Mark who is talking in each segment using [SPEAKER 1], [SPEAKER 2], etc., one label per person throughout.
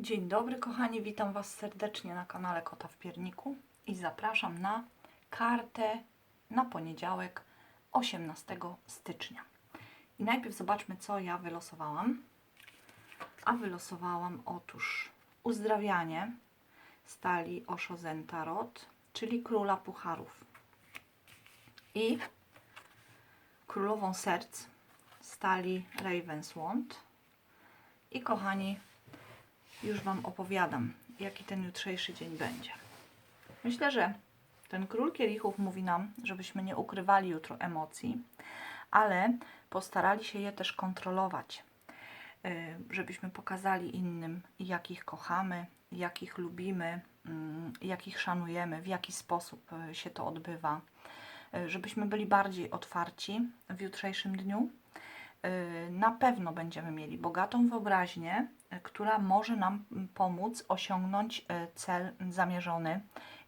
[SPEAKER 1] Dzień dobry kochani, witam Was serdecznie na kanale Kota w Pierniku i zapraszam na kartę na poniedziałek 18 stycznia. I najpierw zobaczmy co ja wylosowałam. A wylosowałam otóż uzdrawianie stali Oshozen Tarot, czyli Króla Pucharów i Królową Serc stali Ravenswand i kochani już Wam opowiadam, jaki ten jutrzejszy dzień będzie. Myślę, że ten król kielichów mówi nam, żebyśmy nie ukrywali jutro emocji, ale postarali się je też kontrolować, y, żebyśmy pokazali innym, jakich kochamy, jakich lubimy, mm, jakich szanujemy, w jaki sposób y, się to odbywa, y, żebyśmy byli bardziej otwarci w jutrzejszym dniu. Na pewno będziemy mieli bogatą wyobraźnię, która może nam mm, pomóc osiągnąć y, cel zamierzony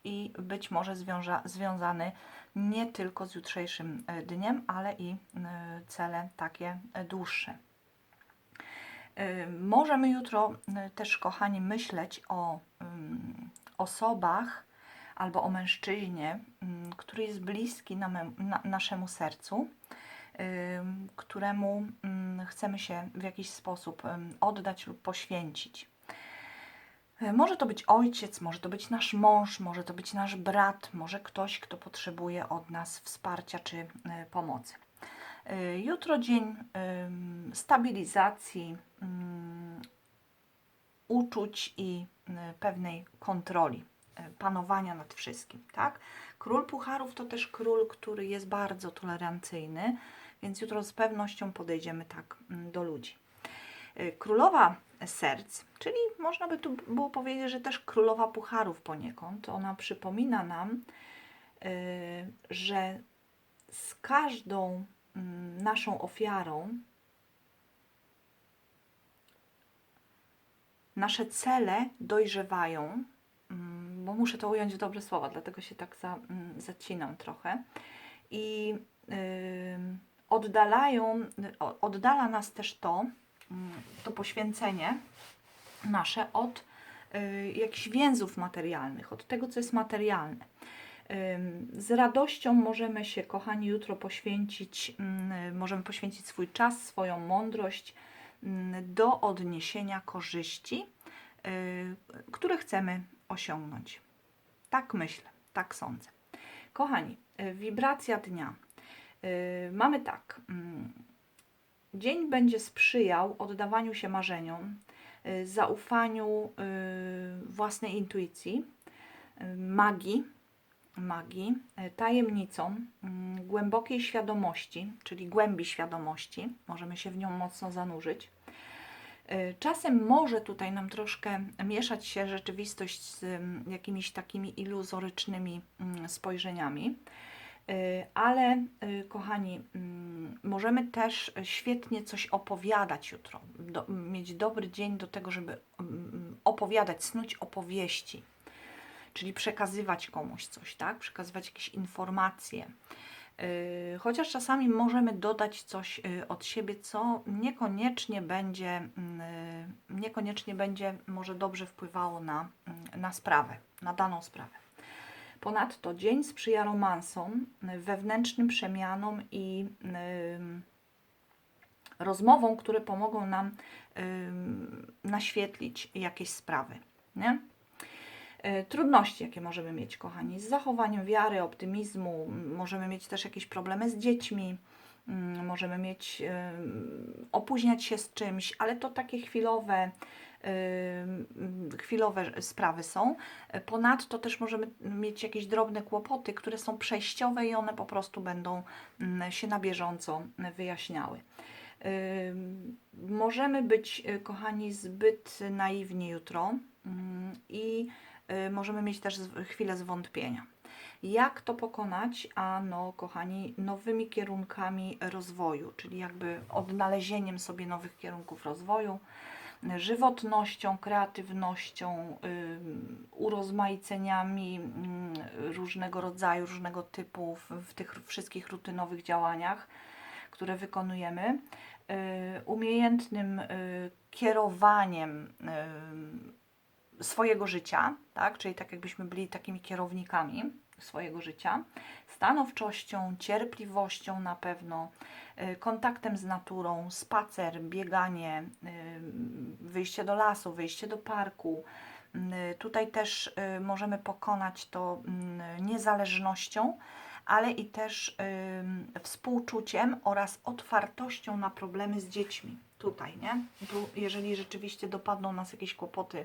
[SPEAKER 1] i być może związa- związany nie tylko z jutrzejszym y, dniem, ale i y, cele takie dłuższe. Możemy jutro też, kochani, myśleć o ym, osobach albo o mężczyźnie, ym, który jest bliski na, naszemu sercu, któremu ym, chcemy się w jakiś sposób oddać lub poświęcić. Y, Może to być ojciec, może to być nasz mąż, może to być nasz brat, może ktoś, kto potrzebuje od nas wsparcia czy y, pomocy. Y, Jutro dzień stabilizacji, uczuć i y, pewnej kontroli, panowania nad wszystkim, tak? Król Pucharów to też król, który jest bardzo tolerancyjny, więc jutro z pewnością podejdziemy tak mm, do ludzi. Y, Królowa Serc, czyli można by tu było powiedzieć, że też Królowa Pucharów poniekąd, ona przypomina nam, y, że z każdą mm, naszą ofiarą nasze cele dojrzewają, mm, bo muszę to ująć w dobre słowa, dlatego się tak za, zacinam trochę. I ym, oddalają, oddala nas też to, mm, to poświęcenie nasze od y, jakichś więzów materialnych, od tego, co jest materialne. Z radością możemy się, kochani, jutro poświęcić, mm, możemy poświęcić swój czas, swoją mądrość mm, do odniesienia korzyści, y, które chcemy osiągnąć. Tak myślę, tak sądzę. Kochani, y, wibracja dnia. Y, Mamy tak. mm, Dzień będzie sprzyjał oddawaniu się marzeniom, y, zaufaniu y, własnej intuicji, magii, magii, tajemnicom, mm, głębokiej świadomości, czyli głębi świadomości. Możemy się w nią mocno zanurzyć. Czasem może tutaj nam troszkę mieszać się rzeczywistość z ym, jakimiś takimi iluzorycznymi mm, spojrzeniami. Y, Ale, y, kochani, mm, możemy też świetnie coś opowiadać jutro, do, mieć dobry dzień do tego, żeby mm, opowiadać, snuć opowieści, czyli przekazywać komuś coś, tak? Przekazywać jakieś informacje. Y, Chociaż czasami możemy dodać coś od siebie, co niekoniecznie będzie, mm, niekoniecznie będzie może dobrze wpływało na, mm, na sprawę, na daną sprawę. Ponadto dzień sprzyja romansom, y, wewnętrznym przemianom i ym, rozmowom, które pomogą nam ym, naświetlić jakieś sprawy. Nie? Y, Trudności, jakie możemy mieć, kochani, z zachowaniem wiary, optymizmu, możemy mieć też jakieś problemy z dziećmi, możemy mieć, opóźniać się z czymś, ale to takie chwilowe, chwilowe sprawy są. Ponadto też możemy mieć jakieś drobne kłopoty, które są przejściowe i one po prostu będą mm, się na bieżąco wyjaśniały. Możemy być, y, kochani, zbyt naiwni jutro mm, i y, możemy mieć też chwilę zwątpienia. Jak to pokonać? Ano, kochani, nowymi kierunkami rozwoju, czyli jakby odnalezieniem sobie nowych kierunków rozwoju, żywotnością, kreatywnością, urozmaiceniami ym, różnego rodzaju, różnego typu w, w tych wszystkich rutynowych działaniach, które wykonujemy, y, umiejętnym y, kierowaniem swojego życia, tak? czyli tak jakbyśmy byli takimi kierownikami swojego życia, stanowczością, cierpliwością na pewno, y, kontaktem z naturą, spacer, bieganie, y, wyjście do lasu, wyjście do parku. Y, Tutaj też możemy pokonać to mm, niezależnością, ale i też współczuciem oraz otwartością na problemy z dziećmi. Tutaj, nie? Tu, jeżeli rzeczywiście dopadną nas jakieś kłopoty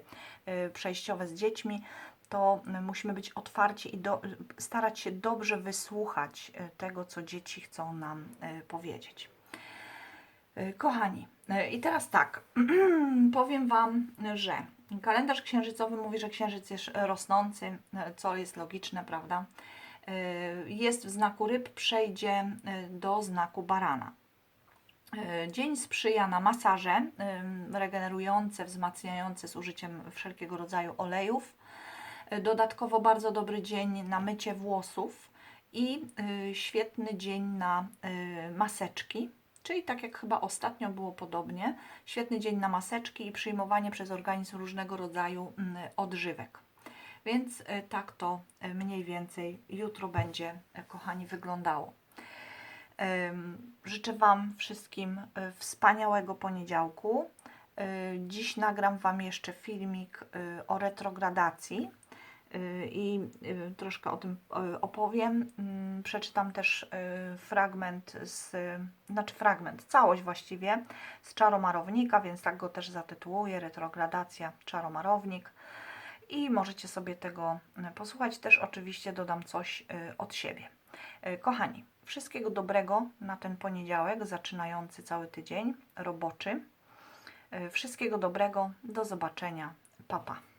[SPEAKER 1] przejściowe z dziećmi, to musimy być otwarci i do, starać się dobrze wysłuchać y, tego, co dzieci chcą nam y, powiedzieć. Y, Kochani, i teraz tak, powiem Wam, że kalendarz księżycowy mówi, że księżyc jest rosnący, co jest logiczne, prawda? Jest w znaku ryb, przejdzie do znaku barana. Dzień sprzyja na masaże regenerujące, wzmacniające z użyciem wszelkiego rodzaju olejów. Dodatkowo bardzo dobry dzień na mycie włosów i y, świetny dzień na y, maseczki. Czyli tak jak chyba ostatnio było podobnie, świetny dzień na maseczki i przyjmowanie przez organizm różnego rodzaju mm, odżywek. Więc y, tak to mniej więcej jutro będzie, kochani, wyglądało. Życzę Wam wszystkim wspaniałego poniedziałku. Dziś nagram Wam jeszcze filmik o retrogradacji i y, troszkę o tym y, opowiem. Mm, Przeczytam też y, fragment z, znaczy fragment, całość właściwie z Czaromarownika, więc tak go też zatytułuję, retrogradacja Czaromarownik i możecie sobie tego y, posłuchać. Też oczywiście dodam coś y, od siebie. Y, Kochani, wszystkiego dobrego na ten poniedziałek, zaczynający cały tydzień roboczy. Y, Wszystkiego dobrego, do zobaczenia. Papa. Pa.